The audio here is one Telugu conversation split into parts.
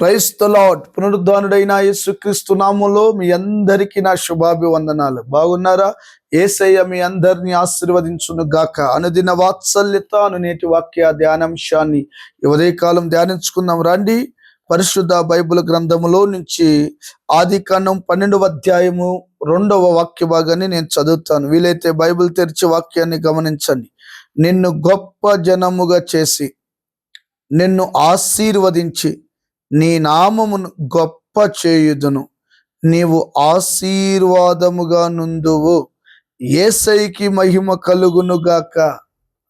క్రైస్తలాడ్ పునరుద్ధానుడైన యేసుక్రీస్తు నామంలో మీ అందరికీ నా శుభాభివందనాలు. బాగున్నారా? ఏసయ్య మీ అందరినీ ఆశీర్వదించును గాక. అనుదిన వాత్సల్యత అను నేటి వాక్య ధ్యానాంశాన్ని ఉదయకాలం ధ్యానించుకుందాం. రండి. పరిశుద్ధ బైబిల్ గ్రంథములో నుంచి ఆది కాండం పన్నెండవ అధ్యాయము రెండవ వాక్య భాగాన్ని నేను చదువుతాను. వీలైతే బైబిల్ తెరిచి వాక్యాన్ని గమనించండి. నిన్ను గొప్ప జనముగా చేసి నిన్ను ఆశీర్వదించి నీ నామమును గొప్ప చేయుదును. నీవు ఆశీర్వాదముగా నుందువు ఏసైకి మహిమ కలుగునుగాక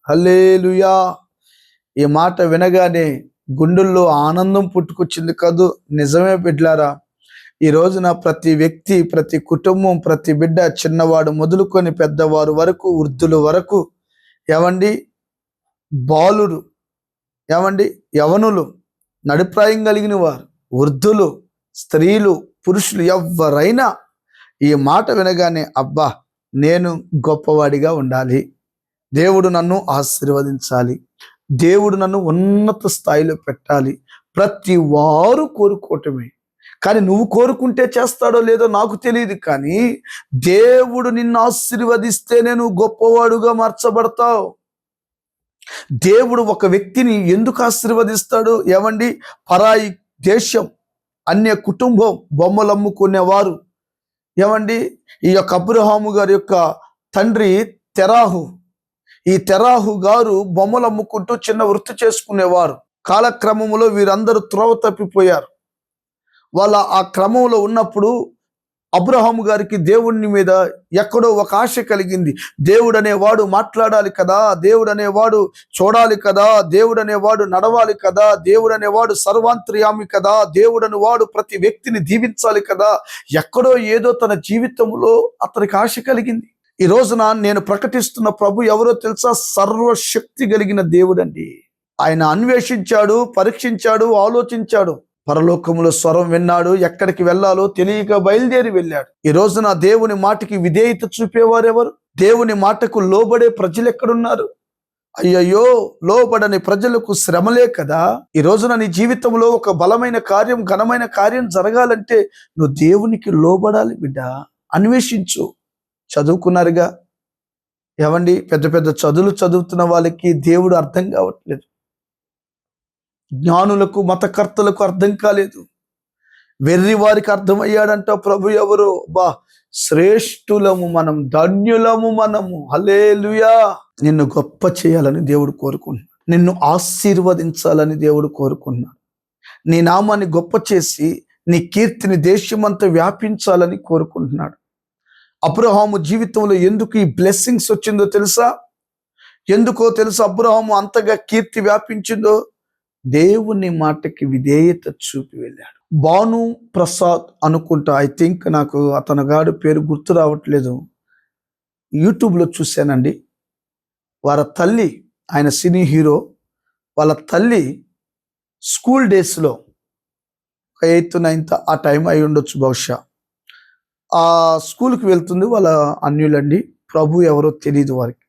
హలేలుయా ఈ మాట వినగానే గుండెల్లో ఆనందం పుట్టుకొచ్చింది కాదు. నిజమే బిడ్లారా. ఈ రోజున ప్రతి వ్యక్తి ప్రతి కుటుంబం ప్రతి బిడ్డ చిన్నవాడు మొదలుకొని పెద్దవారు వరకు వృద్ధుల వరకు ఏమండి? బాలురు ఏమండి? యవనులు నడిప్రాయం కలిగిన వారు వృద్ధులు స్త్రీలు పురుషులు ఎవరైనా ఈ మాట వినగానే అబ్బా నేను గొప్పవాడిగా ఉండాలి. దేవుడు నన్ను ఆశీర్వదించాలి. దేవుడు నన్ను ఉన్నత స్థాయిలో పెట్టాలి. ప్రతి వారు కోరుకోవటమే. కానీ నువ్వు కోరుకుంటే చేస్తాడో లేదో నాకు తెలియదు కానీ దేవుడు నిన్ను ఆశీర్వదిస్తేనే నువ్వు గొప్పవాడుగా మార్చబడతావు. దేవుడు ఒక వ్యక్తిని ఎందుకు ఆశీర్వదిస్తాడు? ఏమండి? పరాయి దేశం అన్య కుటుంబం బొమ్మలు అమ్ముకునేవారు. ఏమండి? ఈ యొక్క అబ్రహాము గారి యొక్క తండ్రి తెరాహు. ఈ తెరాహు గారు బొమ్మలు అమ్ముకుంటూ చిన్న వృత్తి చేసుకునేవారు. కాలక్రమంలో వీరందరూ త్రోవ తప్పిపోయారు. వాళ్ళ ఆ క్రమంలో ఉన్నప్పుడు అబ్రహాము గారికి దేవుని మీద ఎక్కడో ఒక ఆశ కలిగింది. దేవుడు అనేవాడు మాట్లాడాలి కదా దేవుడు అనేవాడు చూడాలి కదా దేవుడు అనేవాడు నడవాలి కదా దేవుడు అనేవాడు సర్వాంతర్యామి కదా దేవుడు అనేవాడు ప్రతి వ్యక్తిని దీవించాలి కదా. ఎక్కడో ఏదో తన జీవితంలో అతనికి ఆశ కలిగింది. ఈ రోజున నేను ప్రకటిస్తున్న ప్రభు ఎవరో తెలుసా? సర్వశక్తి కలిగిన దేవుడండి. ఆయన అన్వేషించాడు పరీక్షించాడు ఆలోచించాడు. పరలోకములో స్వరం విన్నాడు ఎక్కడికి వెళ్ళాలో తెలియక బయలుదేరి వెళ్ళాడు. ఈ రోజున దేవుని మాటకి విధేయత చూపేవారెవరు? దేవుని మాటకు లోబడే ప్రజలు ఎక్కడున్నారు? అయ్యయ్యో లోబడని ప్రజలకు శ్రమలే కదా? ఈ రోజున నీ జీవితంలో ఒక బలమైన కార్యం ఘనమైన కార్యం జరగాలంటే నువ్వు దేవునికి లోబడాలి బిడ్డ. అన్వేషించు. చదువుకున్నారుగా? ఏమండి పెద్ద పెద్ద చదువులు చదువుతున్న వాళ్ళకి దేవుడు అర్థం కావట్లేదు. జ్ఞానులకు మతకర్తలకు అర్థం కాలేదు. వెర్రి వారికి అర్థమయ్యాడంట ప్రభు ఎవరు? బా శ్రేష్ఠులము మనం ధన్యులము మనము. హలేలుయా నిన్ను గొప్ప చేయాలని దేవుడు కోరుకుంటున్నాడు. నిన్ను ఆశీర్వదించాలని దేవుడు కోరుకున్నాడు నీ నామాన్ని గొప్ప చేసి నీ కీర్తిని దేశమంతా వ్యాపించాలని కోరుకుంటున్నాడు. అబ్రహాము జీవితంలో ఎందుకు ఈ బ్లెస్సింగ్స్ వచ్చిందో తెలుసా? ఎందుకో తెలుసా అబ్రహాము అంతగా కీర్తి వ్యాపించిందో? దేవుని మాటకి విధేయత చూపి వెళ్ళాడు. భాను ప్రసాద్ అనుకుంటా ఐ థింక్ నాకు అతను గాడు పేరు గుర్తు రావట్లేదు. యూట్యూబ్లో చూశానండి. వారి తల్లి ఆయన సినీ హీరో వాళ్ళ తల్లి స్కూల్ డేస్లో ఒక ఎయిత్ నైన్త్ ఆ టైం అయి ఉండొచ్చు బహుశా. ఆ స్కూల్కి వెళ్తుంది వాళ్ళ అన్యులండి. ప్రభు ఎవరో తెలియదు వారికి.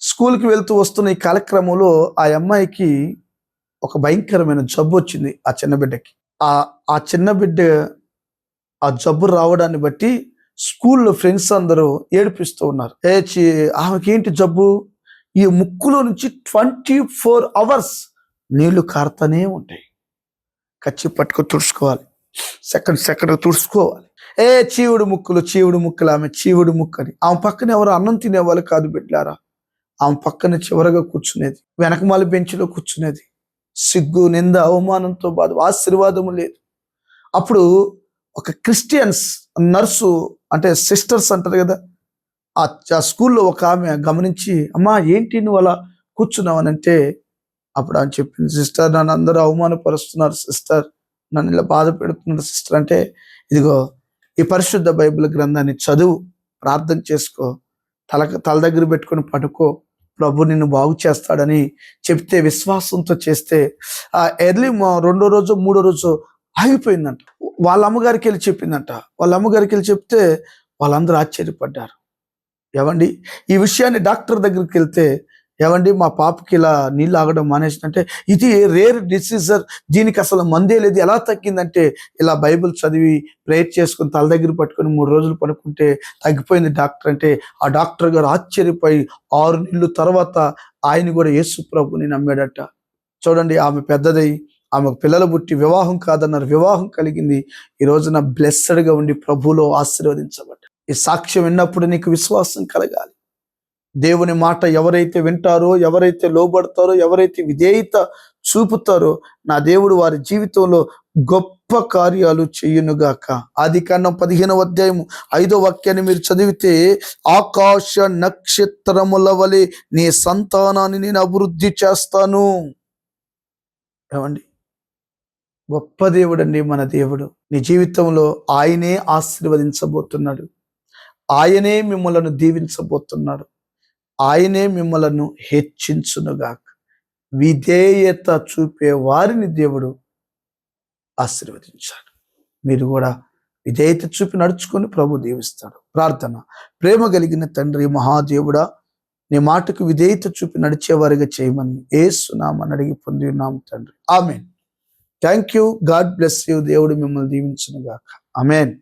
స్కూల్కి వెళ్తూ వస్తున్న ఈ కార్యక్రమంలో ఆ అమ్మాయికి ఒక భయంకరమైన జబ్బు వచ్చింది ఆ చిన్న బిడ్డకి. ఆ ఆ చిన్న బిడ్డ ఆ జబ్బు రావడాన్ని బట్టి స్కూల్లో ఫ్రెండ్స్ అందరూ ఏడిపిస్తూ ఉన్నారు. ఏ ఆమెకేంటి జబ్బు? ఈ ముక్కులో నుంచి ట్వంటీ ఫోర్ అవర్స్ నీళ్ళు కారుతూనే ఉంటాయి. కచ్చి పట్టుకు తుడుచుకోవాలి. Second second తుడుచుకోవాలి. ఏ చీవుడు ముక్కులు చీవుడు ముక్కులు ఆమె చీవుడు ముక్కని. ఆమె పక్కన ఎవరు అన్నం తినేవాళ్ళు కాదు బిడ్డారా ఆమె పక్కన చివరగా కూర్చునేది వెనకమాల బెంచ్లో కూర్చునేది. సిగ్గు నింద అవమానంతో బాధ ఆశీర్వాదము లేదు. అప్పుడు ఒక క్రిస్టియన్స్ నర్సు అంటే సిస్టర్స్ అంటారు కదా ఆ స్కూల్లో ఒక ఆమె గమనించి అమ్మా ఏంటి నువ్వు అలా కూర్చున్నావు? అని అంటే అప్పుడు ఆమె చెప్పింది సిస్టర్ నన్ను అందరూ అవమానపరుస్తున్నారు సిస్టర్. నన్ను ఇలా బాధ పెడుతున్నారు సిస్టర్. అంటే ఇదిగో ఈ పరిశుద్ధ బైబిల్ గ్రంథాన్ని చదువు ప్రార్థన చేసుకో తల తల దగ్గర పెట్టుకొని పడుకో ప్రభు నిన్ను బాగు చేస్తాడని చెప్తే విశ్వాసంతో చేస్తే ఆ ఎర్లీ రెండో రోజు మూడో రోజు ఆగిపోయిందంట. వాళ్ళ అమ్మగారికి వెళ్ళి చెప్పిందంట. వాళ్ళ అమ్మగారికి వెళ్ళి చెప్తే వాళ్ళందరూ ఆశ్చర్యపడ్డారు. ఏమండి? ఈ విషయాన్ని డాక్టర్ దగ్గరికి వెళ్తే ఏమండి మా పాపకి ఇలా నీళ్ళు ఆగడం మానేసిందంటే ఇది రేర్ డిసీజర్ దీనికి అసలు మందే లేదు. ఎలా తగ్గిందంటే ఇలా బైబిల్ చదివి ప్రేయర్ చేసుకుని తల దగ్గర పట్టుకొని మూడు రోజులు పడుకుంటే తగ్గిపోయింది డాక్టర్ అంటే ఆ డాక్టర్ గారు ఆశ్చర్యపోయి ఆరు నెలలు తర్వాత ఆయన కూడా యేసు ప్రభుని నమ్మాడట. చూడండి ఆమె పెద్దదై ఆమెకు పిల్లలు పుట్టి వివాహం కాదన్నారు. వివాహం కలిగింది. ఈ రోజున బ్లెస్సడ్గా గా ఉండి ప్రభులో ఆశీర్వదించబడ్డ ఈ సాక్ష్యం విన్నప్పుడు నీకు విశ్వాసం కలగాలి. దేవుని మాట ఎవరైతే వింటారో ఎవరైతే లోబడతారో ఎవరైతే విధేయత చూపుతారో నా దేవుడు వారి జీవితంలో గొప్ప కార్యాలు చేయునుగాక. ఆది కాండం పదిహేనవ అధ్యాయం ఐదో వాక్యాన్ని మీరు చదివితే ఆకాశ నక్షత్రముల వలె నీ సంతానాన్ని నేను అభివృద్ధి చేస్తాను. ఏమండి? గొప్ప దేవుడండి మన దేవుడు. నీ జీవితంలో ఆయనే ఆశీర్వదించబోతున్నాడు. ఆయనే మిమ్మలను దీవించబోతున్నాడు. ఆయనే మిమ్మలను హెచ్చించునుగాక. విధేయత చూపే వారిని దేవుడు ఆశీర్వదించాడు. మీరు కూడా విధేయత చూపి నడుచుకొని ప్రభు దీవిస్తాడు. ప్రార్థన. ప్రేమ కలిగిన తండ్రి మహాదేవుడా నీ మాటకు విధేయత చూపి నడిచేవారిగా చేయమని ఏసునామని అడిగి పొంది ఉన్నాము తండ్రి. Amen. Thank you God bless you. దేవుడు మిమ్మల్ని దీవించునుగాక. అమెన్